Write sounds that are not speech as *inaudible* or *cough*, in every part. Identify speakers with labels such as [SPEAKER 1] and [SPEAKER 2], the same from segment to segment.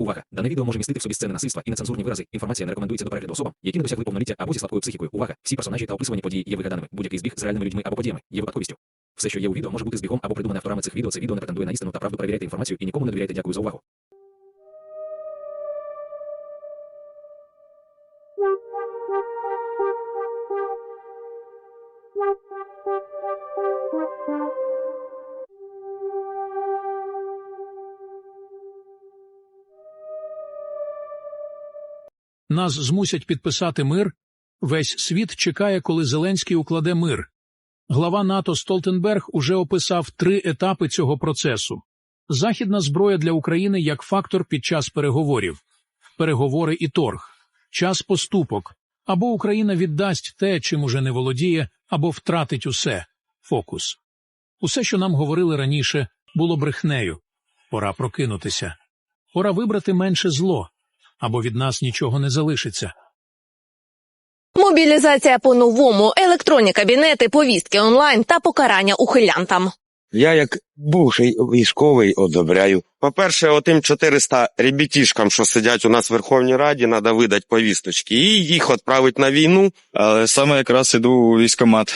[SPEAKER 1] Увага! Дане відео може містити в собі сцени насильства і нецензурні вирази. Інформація не рекомендується до перегляду особам, які не досягли повноліття або зі слабкою психікою. Увага! Всі персонажі та описувані події є вигаданими. Будь-який збіг з реальними людьми або подіями є випадковістю. Все, що є у відео, може бути збігом або придумане авторами цих відео. Це відео не претендує на істину та правду. Перевіряйте інформацію і нікому не довіряйте. Дякую за увагу.
[SPEAKER 2] Нас змусять підписати мир. Весь світ чекає, коли Зеленський укладе мир. Глава НАТО Столтенберг уже описав три етапи цього процесу. Західна зброя для України як фактор під час переговорів, переговори і торг, час поступок. Або Україна віддасть те, чим уже не володіє, або втратить усе фокус. Усе, що нам говорили раніше, було брехнею. Пора прокинутися. Пора вибрати менше зло, або від нас нічого не залишиться.
[SPEAKER 3] Мобілізація по-новому, електронні кабінети, повістки онлайн та покарання ухилянтам.
[SPEAKER 4] Я, як бувший військовий, одобряю. По-перше, отим 400 ребятішкам, що сидять у нас в Верховній Раді, треба видати повісточки і їх відправити на війну.
[SPEAKER 5] Але саме якраз іду у військкомат.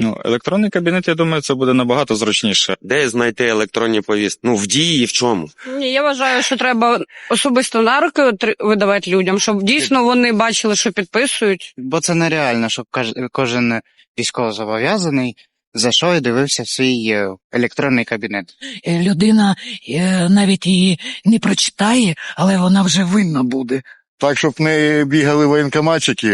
[SPEAKER 5] Ну, електронний кабінет, я думаю, це буде набагато зручніше.
[SPEAKER 4] Де знайти електронні повістки? Ну, в дії і в чому?
[SPEAKER 6] Ні, я вважаю, що треба особисто на руки видавати людям, щоб дійсно вони бачили, що підписують.
[SPEAKER 7] Бо це нереально, щоб кожен військовозобов'язаний зайшов і дивився свій е, електронний кабінет.
[SPEAKER 8] Е, людина е, навіть її не прочитає, але вона вже винна буде.
[SPEAKER 9] Так, щоб не бігали воєнкоматчики,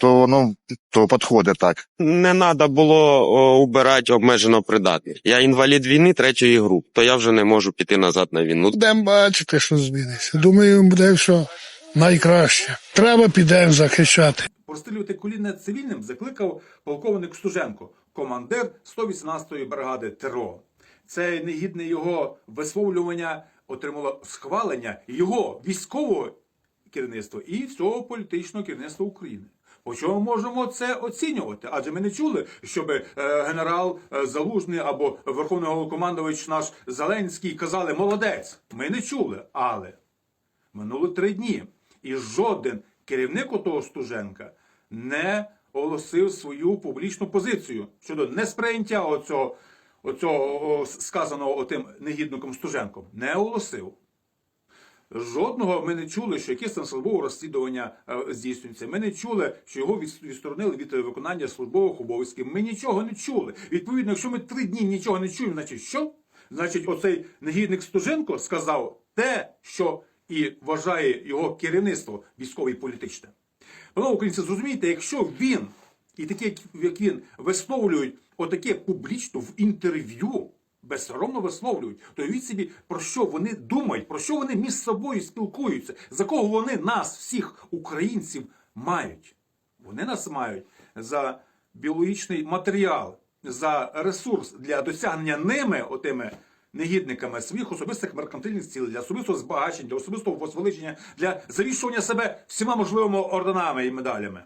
[SPEAKER 9] то воно то підходить так.
[SPEAKER 4] Не треба було о, убирати обмежено придатних. Я інвалід війни третьої групи, то я вже не можу піти назад на війну.
[SPEAKER 10] Будемо бачити, що зміниться. Думаю, буде все найкраще. Треба підемо захищати.
[SPEAKER 11] Прострілювати коліна цивільним закликав полковник Стуженко, командир 118-ї бригади ТРО. Це негідне його висловлювання отримало схвалення його військового керівництва і всього політичного керівництва України. По чому можемо це оцінювати? Адже ми не чули, щоб е, генерал е, Залужний або Верховний Головнокомандувач наш Зеленський казали молодець. Ми не чули, але Минуло три дні, і жоден керівник отого Стуженка не оголосив свою публічну позицію щодо несприйняття оцього, оцього сказаного отим негідником Стуженком. Не оголосив. Жодного ми не чули, що якесь там службове розслідування е, здійснюється. Ми не чули, що його відсторонили від е, виконання службових обов'язків. Ми нічого не чули. Відповідно, якщо ми три дні нічого не чуємо, значить що? Значить, оцей негідник Стуженко сказав те, що і вважає його керівництво військове і політичне. Панове українці, зрозумійте, якщо він і такі, як- він, висловлюють отаке публічно в інтерв'ю, безсоромно висловлюють, то уявіть собі, про що вони думають, про що вони між собою спілкуються, за кого вони нас, всіх українців, мають. Вони нас мають за біологічний матеріал, за ресурс для досягнення ними, отими негідниками, своїх особистих меркантильних цілей, для особистого збагачення, для особистого возвеличення, для завішування себе всіма можливими орденами і медалями.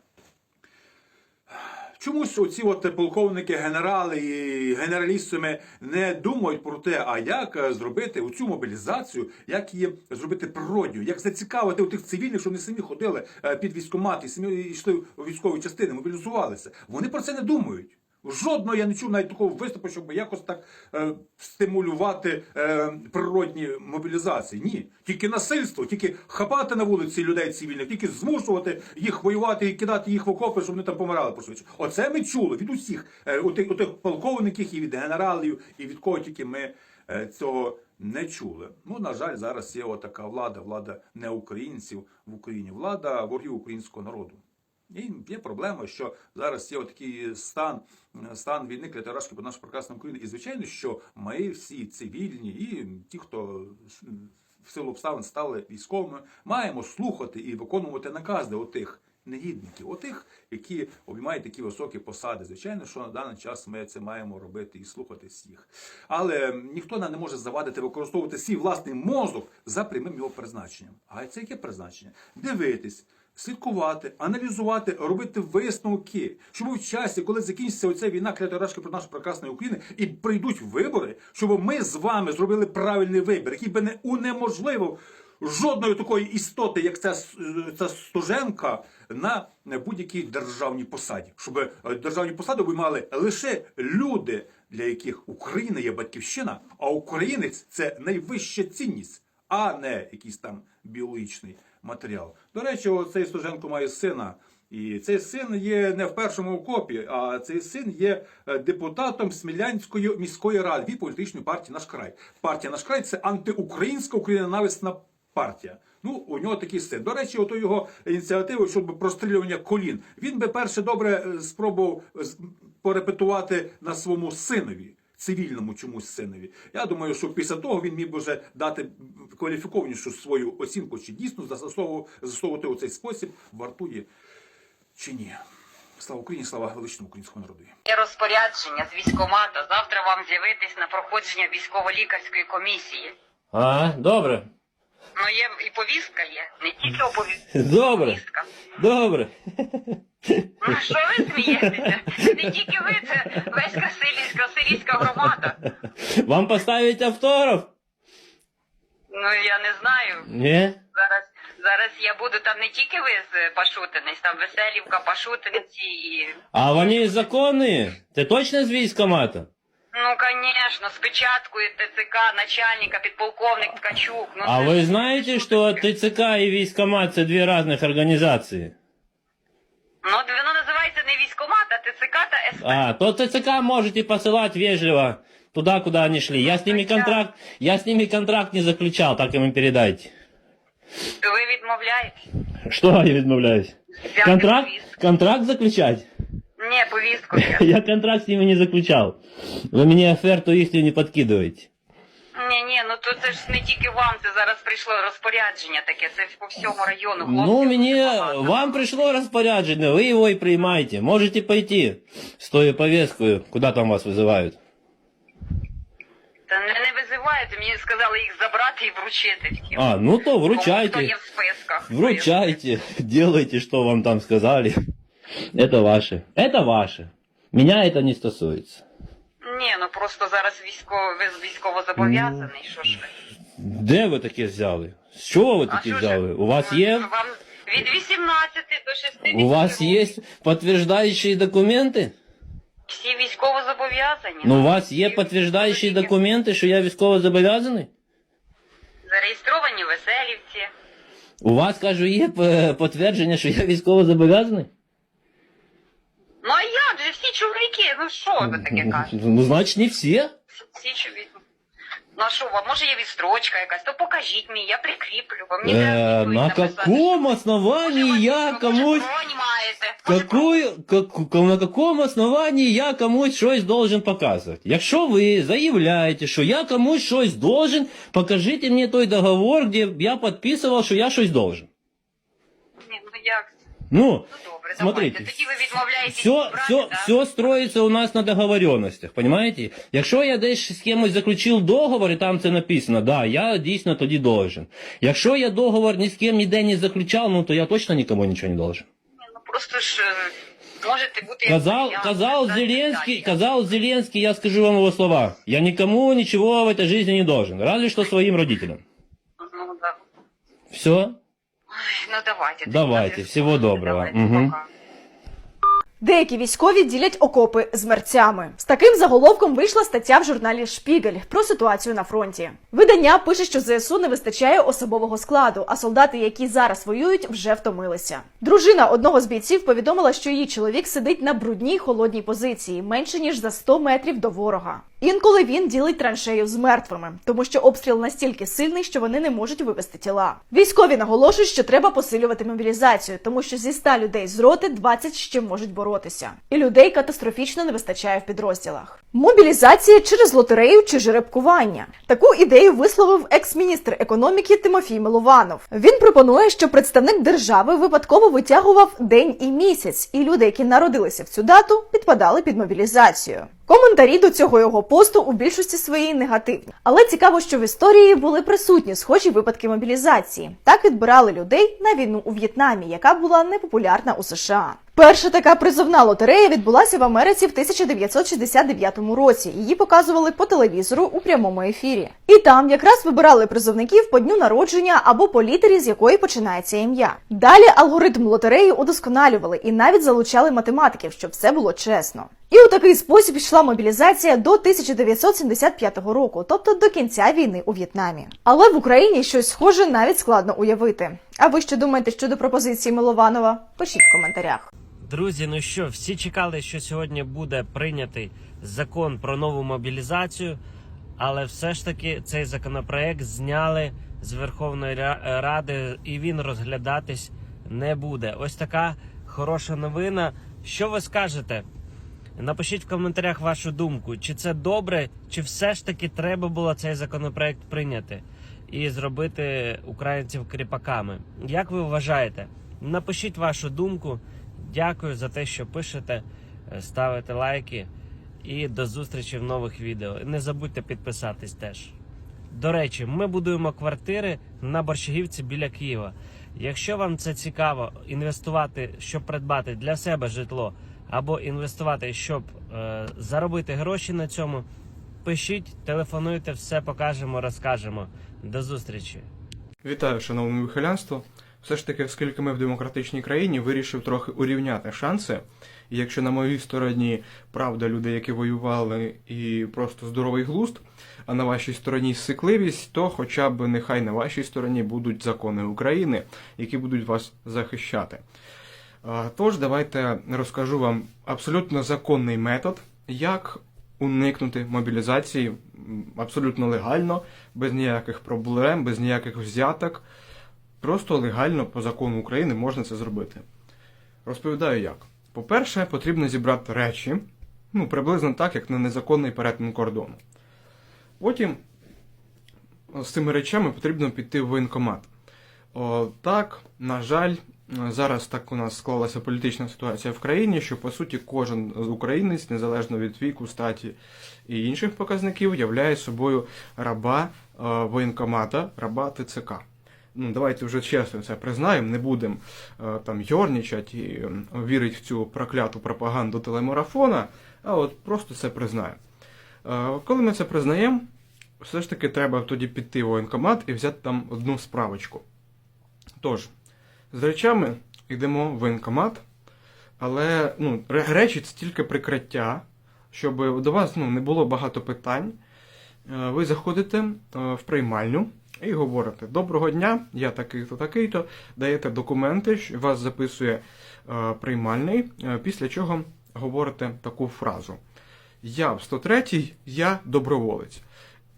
[SPEAKER 11] Чомусь оці от полковники, генерали і генералістами не думають про те, а як е, зробити оцю мобілізацію, як її зробити природньою, як зацікавити у тих цивільних, щоб вони самі ходили е, під військкомат і самі йшли у військові частини, мобілізувалися. Вони про це не думають. Жодного я не чув навіть такого виступу, щоб якось так е, стимулювати е, природні мобілізації. Ні, тільки насильство, тільки хапати на вулиці людей цивільних, тільки змушувати їх воювати і кидати їх в окопи, щоб вони там помирали пошвидше. Оце ми чули від усіх е, у тих, у тих полковників і від генералів, і від кого тільки ми е, цього не чули. Ну, на жаль, зараз є отака влада, влада не українців в Україні, влада ворогів українського народу. І є проблема, що зараз є такий стан, стан війни клятарашки по нашу прекрасну Україну. І звичайно, що ми всі цивільні і ті, хто в силу обставин стали військовими, маємо слухати і виконувати накази отих негідників, отих, які обіймають такі високі посади. Звичайно, що на даний час ми це маємо робити і слухати всіх. Але ніхто нам не може завадити використовувати свій власний мозок за прямим його призначенням. А це яке призначення? Дивитись. Слідкувати, аналізувати, робити висновки, щоб в часі, коли закінчиться оця війна клятарашки про нашу прекрасну Україну, і прийдуть вибори, щоб ми з вами зробили правильний вибір, який би не унеможливив жодної такої істоти, як ця, е, ця Стуженка, на будь-якій державній посаді. Щоб е, державні посади обіймали лише люди, для яких Україна є батьківщина, а українець це найвища цінність, а не якийсь там біологічний матеріал. До речі, цей Стуженко має сина. І цей син є не в першому окопі, а цей син є е, депутатом Смілянської міської ради від політичної партії Наш край. Партія Наш край це антиукраїнська українонависна партія. Ну, у нього такий син. До речі, ото його ініціативи щодо прострілювання колін. Він би перше добре е, спробував е, порепетувати на своєму синові. Цивільному чомусь синові. Я думаю, що після того він міг би вже дати кваліфікованішу свою оцінку, чи дійсно застосовувати, у цей спосіб вартує чи ні. Слава Україні, слава величному українському народу.
[SPEAKER 12] Є розпорядження з військомата. Завтра вам з'явитись на проходження військово-лікарської комісії.
[SPEAKER 13] А, добре.
[SPEAKER 12] Ну є і повістка є, не тільки оповістка. *laughs*
[SPEAKER 13] Добре. Добре.
[SPEAKER 12] Ну що ви смієтеся? Не тільки ви, це весь Красилівська, Красилівська громада.
[SPEAKER 13] Вам поставить автограф?
[SPEAKER 12] Ну я не знаю.
[SPEAKER 13] Ні?
[SPEAKER 12] Зараз зараз я буду там не тільки ви з Пашутинець, там Веселівка, Пашутинці і.
[SPEAKER 13] А вони законні? Ти точно з військкомата?
[SPEAKER 12] Ну, звісно, з печаткою ТЦК, начальника, підполковник Ткачук. Ну,
[SPEAKER 13] А
[SPEAKER 12] це
[SPEAKER 13] ви
[SPEAKER 12] ж-
[SPEAKER 13] знаєте, що ТЦК і військкомат це дві різних організації?
[SPEAKER 12] Ну, воно називається не військкомат, а ТЦК та СП.
[SPEAKER 13] А, то ТЦК можете посылать вежливо туда, куда они шли. Я с ними контракт, я с ними контракт не заключал, так им и передайте.
[SPEAKER 12] То ви відмовляєте?
[SPEAKER 13] Что я відмовляюсь? Контракт, контракт заключать?
[SPEAKER 12] Ні, повістку. *laughs*
[SPEAKER 13] Я контракт с ними не заключал. Вы мне оферту их не подкидываете.
[SPEAKER 12] Ні, ні, ну то це ж не тільки вам, це зараз прийшло розпорядження таке, це по всьому району. Хлопці,
[SPEAKER 13] Ну, мне, вам пришло распоряджение, вы его и принимаете. Можете пойти с той повесткой, куда там вас вызывают.
[SPEAKER 12] Та не, не визиваєте, мені сказали їх забрати і вручити. Тільки.
[SPEAKER 13] А, ну то
[SPEAKER 12] Кому хто
[SPEAKER 13] вручайте.
[SPEAKER 12] є в списках.
[SPEAKER 13] Вручайте, *laughs* делайте, что вам там сказали. Это ваше. Это ваше. Меня это не стосуется.
[SPEAKER 12] Ні, ну просто зараз військово, ви військово зобов'язаний, що ж ви.
[SPEAKER 13] Де ви таке взяли? З чого ви таке взяли? У вас є,
[SPEAKER 12] Вам від 18 до 60
[SPEAKER 13] у вас є підтверджуючі документи?
[SPEAKER 12] всі військово зобов'язані.
[SPEAKER 13] Ну, у вас є підтверджуючі документи, що я військово зобов'язаний?
[SPEAKER 12] Зареєстровані в Веселівці.
[SPEAKER 13] У вас, кажу, є е, підтвердження, що я військово зобов'язаний?
[SPEAKER 12] всі чоловіки? Ну що ви таке кажете?
[SPEAKER 13] Ну, значить, не всі.
[SPEAKER 12] Всі чоловіки. Ну а що вам, може є відстрочка якась, то покажіть мені, я прикріплю. Вам ніде
[SPEAKER 13] Э, на каком основании я комусь... Какую, как, на каком основании я комусь щось должен показувати? Якщо ви заявляєте, що я комусь щось должен, покажіть мені той договор, де я підписував, що я щось должен.
[SPEAKER 12] Ні, ну як?
[SPEAKER 13] Ну,
[SPEAKER 12] Добре,
[SPEAKER 13] смотрите,
[SPEAKER 12] давайте. Тоді ви відмовляєтесь
[SPEAKER 13] все,
[SPEAKER 12] брати,
[SPEAKER 13] все,
[SPEAKER 12] да?
[SPEAKER 13] все строїться у нас на договоренностях, понимаете? Якщо я десь з кимось заключив договор, і там це написано, да, я дійсно тоді должен. Якщо я договор ні з ким ніде не заключав, ну то я точно нікому нічого не должен.
[SPEAKER 12] Ну просто ж е, можете бути...
[SPEAKER 13] Казал,
[SPEAKER 12] як
[SPEAKER 13] казал
[SPEAKER 12] да,
[SPEAKER 13] Зеленский, казал Зеленский, я скажу вам его слова. Я никому ничего в этой жизни не должен, разве что своим родителям.
[SPEAKER 12] Ну, да.
[SPEAKER 13] Все?
[SPEAKER 12] Ой, ну давайте.
[SPEAKER 13] Давайте, всего доброго. Мгм.
[SPEAKER 14] Деякі військові ділять окопи з мерцями. З таким заголовком вийшла стаття в журналі Шпігель про ситуацію на фронті. Видання пише, що ЗСУ не вистачає особового складу, а солдати, які зараз воюють, вже втомилися. Дружина одного з бійців повідомила, що її чоловік сидить на брудній холодній позиції, менше ніж за 100 метрів до ворога. Інколи він ділить траншею з мертвими, тому що обстріл настільки сильний, що вони не можуть вивести тіла. Військові наголошують, що треба посилювати мобілізацію, тому що зі 100 людей з роти 20 ще можуть боротися, і людей катастрофічно не вистачає в підрозділах. Мобілізація через лотерею чи жеребкування. Таку ідею висловив екс-міністр економіки Тимофій Милованов. Він пропонує, що представник держави випадково витягував день і місяць, і люди, які народилися в цю дату, підпадали під мобілізацію. Коментарі до цього його посту у більшості своїй негативні. Але цікаво, що в історії були присутні схожі випадки мобілізації. Так відбирали людей на війну у В'єтнамі, яка була непопулярна у США. Перша така призовна лотерея відбулася в Америці в 1969 році. Її показували по телевізору у прямому ефірі. І там якраз вибирали призовників по дню народження або по літері, з якої починається ім'я. Далі алгоритм лотереї удосконалювали і навіть залучали математиків, щоб все було чесно. І у такий спосіб йшла мобілізація до 1975 року, тобто до кінця війни у В'єтнамі. Але в Україні щось схоже навіть складно уявити. А ви що думаєте щодо пропозиції Милованова? Пишіть в коментарях.
[SPEAKER 15] Друзі, ну що, всі чекали, що сьогодні буде прийнятий закон про нову мобілізацію, але все ж таки цей законопроект зняли з Верховної Ради і він розглядатись не буде. Ось така хороша новина. Що ви скажете? Напишіть в коментарях вашу думку, чи це добре, чи все ж таки треба було цей законопроект прийняти і зробити українців кріпаками. Як ви вважаєте? Напишіть вашу думку. Дякую за те, що пишете, е, ставите лайки і до зустрічі в нових відео. Не забудьте підписатись теж. До речі, ми будуємо квартири на Борщагівці біля Києва. Якщо вам це цікаво, інвестувати, щоб придбати для себе житло, або інвестувати, щоб е, заробити гроші на цьому, пишіть, телефонуйте, все покажемо, розкажемо. До зустрічі!
[SPEAKER 16] Вітаю, шановне вихилянство. Все ж таки, оскільки ми в демократичній країні, вирішив трохи урівняти шанси. І якщо на моїй стороні правда люди, які воювали, і просто здоровий глузд, а на вашій стороні сикливість, то хоча б нехай на вашій стороні будуть закони України, які будуть вас захищати. Тож, давайте розкажу вам абсолютно законний метод, як уникнути мобілізації абсолютно легально, без ніяких проблем, без ніяких взяток. Просто легально по закону України можна це зробити. Розповідаю як. По-перше, потрібно зібрати речі, ну, приблизно так, як на незаконний перетин кордону. Потім з цими речами потрібно піти в воєнкомат. О, так, на жаль, зараз так у нас склалася політична ситуація в країні, що по суті кожен українець, незалежно від віку, статі і інших показників, являє собою раба е, воєнкомата, раба ТЦК. Ну, давайте вже чесно це признаємо, не будемо е, там йорнічати і вірити в цю прокляту пропаганду телемарафона, а от просто це признаємо. Е, коли ми це признаємо, все ж таки треба тоді піти в воєнкомат і взяти там одну справочку. Тож, з речами йдемо в воєнкомат, але ну, речі це тільки прикриття, щоб до вас ну, не було багато питань. Е, Ви заходите в приймальню і говорите: Доброго дня, я такий-то, такий-то, даєте документи, вас записує е, приймальний, е, після чого говорите таку фразу: Я в 103-й, я доброволець.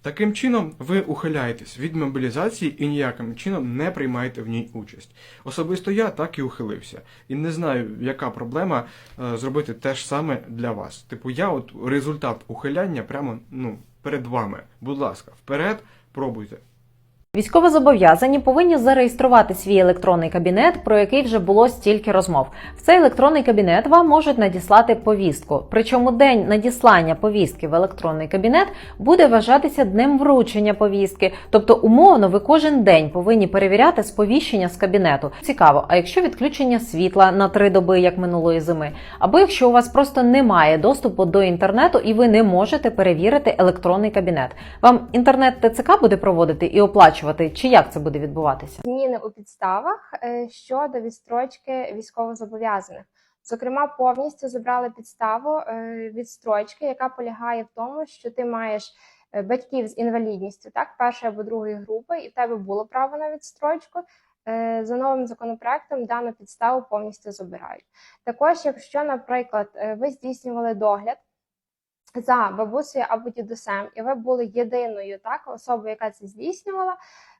[SPEAKER 16] Таким чином, ви ухиляєтесь від мобілізації і ніяким чином не приймаєте в ній участь. Особисто я так і ухилився. І не знаю, яка проблема е, зробити те ж саме для вас. Типу, я от результат ухиляння прямо ну, перед вами. Будь ласка, вперед, пробуйте.
[SPEAKER 17] Військовозобов'язані повинні зареєструвати свій електронний кабінет, про який вже було стільки розмов. В цей електронний кабінет вам можуть надіслати повістку. Причому день надіслання повістки в електронний кабінет буде вважатися днем вручення повістки. Тобто, умовно, ви кожен день повинні перевіряти сповіщення з кабінету. Цікаво, а якщо відключення світла на три доби, як минулої зими, або якщо у вас просто немає доступу до інтернету і ви не можете перевірити електронний кабінет, вам інтернет ТЦК буде проводити і оплачувати, чи як це буде відбуватися?
[SPEAKER 18] зміни у підставах е, щодо відстрочки військовозобов'язаних. Зокрема, повністю забрали підставу е, відстрочки, яка полягає в тому, що ти маєш е, батьків з інвалідністю, так, першої або другої групи, і в тебе було право на відстрочку. За новим законопроектом дану підставу повністю забирають. Також, якщо, наприклад, ви здійснювали догляд за бабусею або дідусем, і ви були єдиною так особою, яка це здійснювала.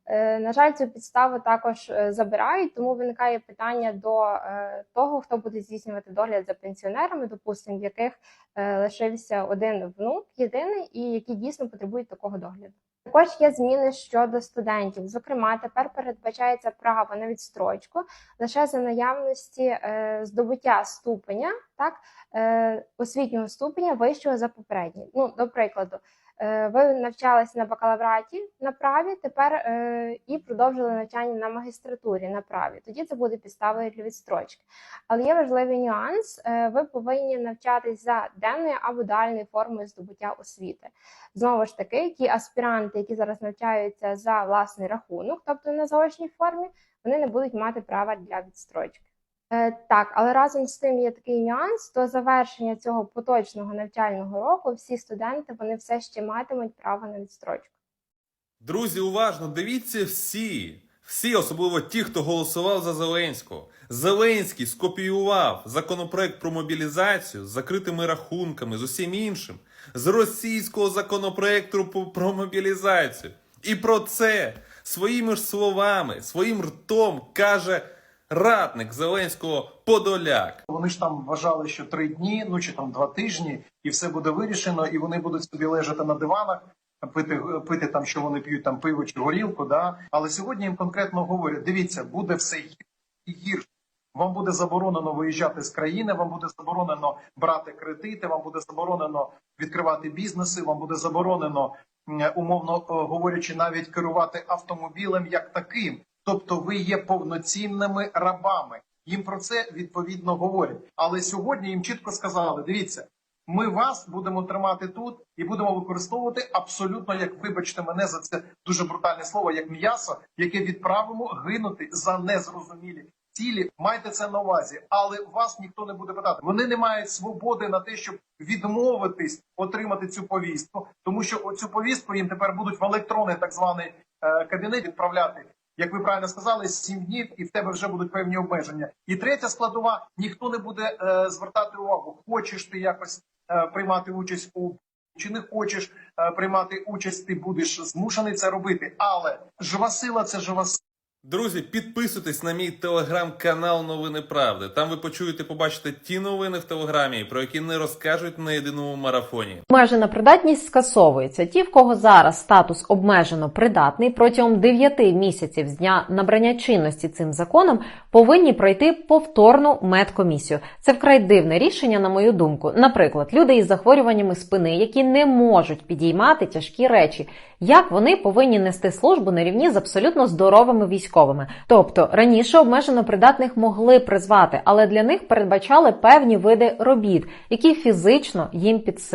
[SPEAKER 18] Е, На жаль, цю підставу також е, забирають, тому виникає питання до е, того, хто буде здійснювати догляд за пенсіонерами, допустимо, в яких лишився один внук єдиний, і які дійсно потребують такого догляду. Також є зміни щодо студентів. Зокрема, тепер передбачається право на відстрочку лише за наявності е, здобуття ступеня, так е, освітнього ступеня вищого за попередній. Ну, до прикладу, ви навчалися на бакалавраті на праві, тепер е, і продовжили навчання на магістратурі на праві. Тоді це буде підставою для відстрочки. Але є важливий нюанс: е, ви повинні навчатись за денною або дуальною формою здобуття освіти. Знову ж таки, ті аспіранти, які зараз навчаються за власний рахунок, тобто на заочній формі, вони не будуть мати права для відстрочки. Е, Так, але разом з тим є такий нюанс: до завершення цього поточного навчального року всі студенти вони все ще матимуть право на відстрочку.
[SPEAKER 19] Друзі, уважно дивіться всі. Всі, особливо ті, хто голосував за Зеленського. Зеленський скопіював законопроект про мобілізацію з закритими рахунками, з усім іншим, з російського законопроекту про мобілізацію. І про це своїми ж словами, своїм ртом каже радник Зеленського Подоляк.
[SPEAKER 20] Вони ж там вважали, що три дні, ну чи там два тижні, і все буде вирішено, і вони будуть собі лежати на диванах, пити, пити там, що вони п'ють там пиво чи горілку. Да? Але сьогодні їм конкретно говорять: дивіться, буде все гірше гірше. Вам буде заборонено виїжджати з країни, вам буде заборонено брати кредити, вам буде заборонено відкривати бізнеси, вам буде заборонено, умовно е, говорячи, навіть керувати автомобілем як таким. Тобто ви є повноцінними рабами. Їм про це відповідно говорять. Але сьогодні їм чітко сказали: дивіться, ми вас будемо тримати тут і будемо використовувати абсолютно, як вибачте мене за це дуже брутальне слово, як м'ясо, яке відправимо гинути за незрозумілі цілі. Майте це на увазі, але вас ніхто не буде питати. Вони не мають свободи на те, щоб відмовитись отримати цю повістку, тому що оцю повістку їм тепер будуть в електронний так званий е, кабінет відправляти. Як ви правильно сказали, сім днів, і в тебе вже будуть певні обмеження. І третя складова: ніхто не буде е, звертати увагу. Хочеш ти якось е, приймати участь у чи не хочеш е, приймати участь, ти будеш змушений це робити. Але жива сила це жива сила.
[SPEAKER 19] Друзі, підписуйтесь на мій телеграм-канал Новини Правди. Там ви почуєте, побачите ті новини в телеграмі, про які не розкажуть на єдиному марафоні.
[SPEAKER 17] Обмежена придатність скасовується. Ті, в кого зараз статус обмежено придатний, протягом 9 місяців з дня набрання чинності цим законом повинні пройти повторну медкомісію. Це вкрай дивне рішення, на мою думку. Наприклад, люди із захворюваннями спини, які не можуть підіймати тяжкі речі. Як вони повинні нести службу на рівні з абсолютно здоровими військовими? Тобто раніше обмежено придатних могли призвати, але для них передбачали певні види робіт, які фізично їм під силу.